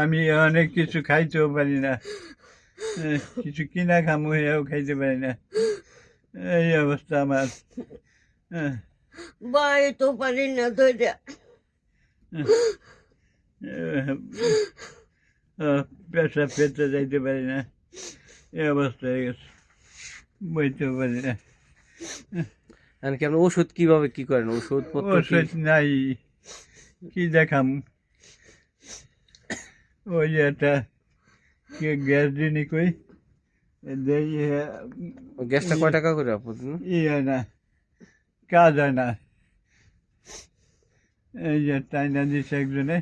আমি অনেক কিছু খাইতেও পারি না। কিছু কিনা খামু এও খাইতে পারি না। এই অবস্থা আমার। হ্যাঁ, বাই তো পারি না ধরে পেশা পেতে যাইতে পারি না। এই অবস্থা হয়ে গেছে। বইতেও পারি না। এমনকি আপনি ওষুধ কীভাবে কি করেন? ওষুধ ওষুধ নাই। কি দেখাম? ওই যে একটা কি গ্যাস দিনি কই? দেই গ্যাসটা কয় টাকা করে প্রতিদিন ই হয় না কাজ হয় না। এই যে টাইনা দিছে একজনে।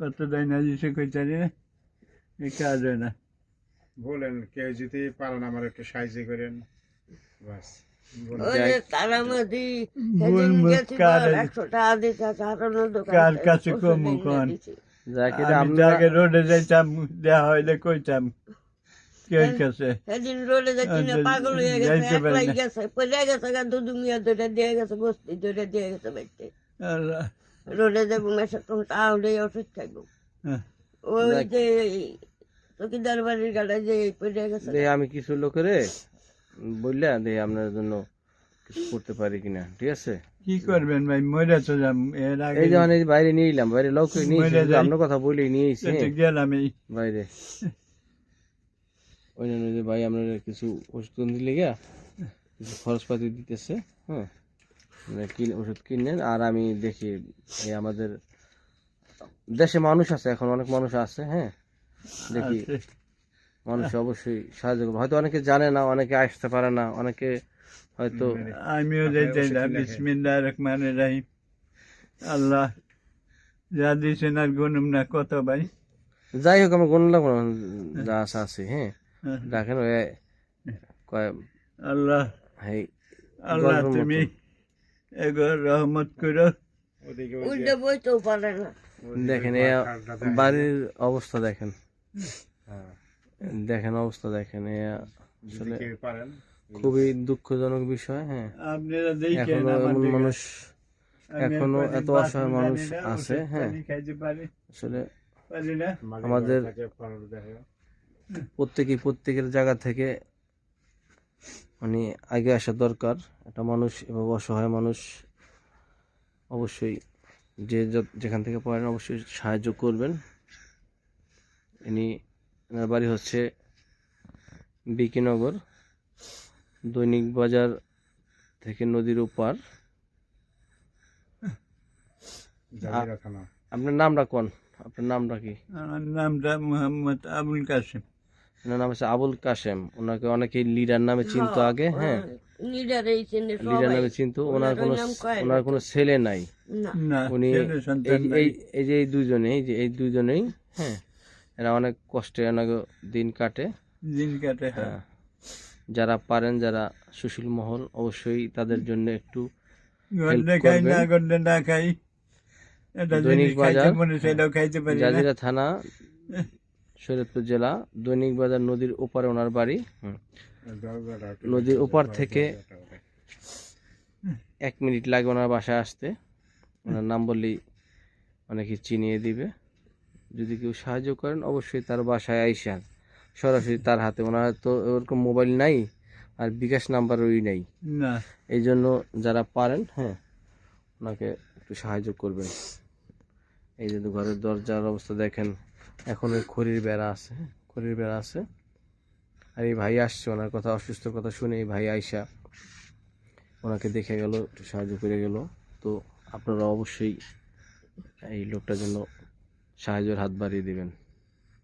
কত টাইনা দিছে কই জানি না। এই কাজ হয় না। বলেন কেউ যদি পারেন আমার একটু সাহায্য করেন। বাস। কার- কাছে কমু কোন? রোডে যাইতাম দেওয়া হইলে কইতাম কে কাছে? সেদিন রোডে যাচ্ছি না পাগল হয়ে গেছে একলাই গেছে পড়ে গেছে গা দুধু মিয়া ধরে দিয়ে গেছে বস্তি ধরে দিয়ে গেছে বাড়িতে। রোডে যাব মেসে তখন তাহলে ওষুধ খাইবো হ্যাঁ। ওই যে চকিদার বাড়ির গাড়ি যে পড়ে গেছে আমি কিছু লোকের বললে দিয়ে আপনার জন্য কিছু করতে পারি কিনা ঠিক আছে? কি করবেন ভাই? মরে তো যাম এর আগে এই যে মানে বাইরে নিয়ে এলাম বাইরে লোক নিয়ে এসেছি, আপনার কথা বলেই নিয়ে এসেছি। গেলাম এই। বাইরে। ওই জন্য যে ভাই আপনার কিছু ওষুধ দিলে গিয়া কিছু খরচপাতি দিতেছে হ্যাঁ? মানে কিন ওষুধ কিনেন আর আমি দেখি এই আমাদের দেশে মানুষ আছে এখন অনেক মানুষ আছে হ্যাঁ? দেখি। মানুষ অবশ্যই সাহায্য করবে। হয়তো অনেকে জানে না অনেকে আসতে পারে না অনেকে হয়তো আমিও যাইতাই না বিসমিল্লাহ রহমান রাহিম। আল্লাহ যা দিয়েছেন আর গুনুম না কত ভাই। যাই হোক আমার গণ লাগবো না, যা আছে আছে হ্যাঁ। হ্যাঁ। দেখেন ওই কয় আল্লাহ আল্লাহ তুমি এগো রহমত করো। ওদিকে ওই যে- উল্টে বইতেও পারে না। দেখেন। বাড়ির অবস্থা দেখেন। হ্যাঁ, দেখেন অবস্থা দেখেন এ আসলে খুবই দুঃখজনক বিষয় হ্যাঁ। আপনারা এখনও এমন মানুষ এখনও এত অসহায় মানুষ আছে, হ্যাঁ। আসলে আমাদের-। প্রত্যেকেই প্রত্যেকের জায়গা থেকে মানে আগে আসা দরকার। একটা মানুষ এভাবে অসহায় মানুষ অবশ্যই যে যেখান থেকে পারেন অবশ্যই সাহায্য করবেন। ইনি এনার বাড়ি হচ্ছে বিকিনগর দৈনিক বাজার থেকে নদীর ওপার। আপনার নামটা কোন? আপনার নামটা কি? নামটা মোহাম্মদ আবুল কাসিম ওনার নাম হচ্ছে আবুল কাশেম। ওনাকে অনেকে লিডার নামে চিনতো আগে হ্যাঁ। লিডার নামে চিনতো। ওনার কোনো ওনার কোনো ছেলে নাই। উনি এই নাই। এই এই যে এই দুজনে এই যে এই দুজনেই হ্যাঁ। এরা অনেক কষ্টে অনেক দিন কাটে। দিন কাটে হ্যাঁ। হ্যাঁ। যারা পারেন যারা সুশীল মহল অবশ্যই তাদের জন্য একটু দৈনিক বাজার। জাজিরা থানা শরীয়তপুর জেলা দৈনিক বাজার নদীর ওপারে ওনার বাড়ি। নদীর ওপার থেকে এক মিনিট লাগে ওনার বাসায় আসতে। ওনার নাম বললেই অনেকে চিনিয়ে দিবে। যদি কেউ সাহায্য করেন অবশ্যই তার বাসায় আইসা সরাসরি তার হাতে। ওনার তো ওরকম মোবাইল নাই আর বিকাশ নাম্বার ওই নাই। এই জন্য যারা পারেন হ্যাঁ ওনাকে একটু সাহায্য করবেন। এই যে ঘরের দরজার অবস্থা দেখেন এখন ওই খড়ির বেড়া আছে হ্যাঁ, খড়ির বেড়া আছে। আর এই ভাই আসছে ওনার কথা অসুস্থ কথা শুনে এই ভাই আইসা ওনাকে দেখে গেল একটু সাহায্য করে গেল। তো আপনারা অবশ্যই এই লোকটার জন্য সাহায্যের হাত বাড়িয়ে দিবেন।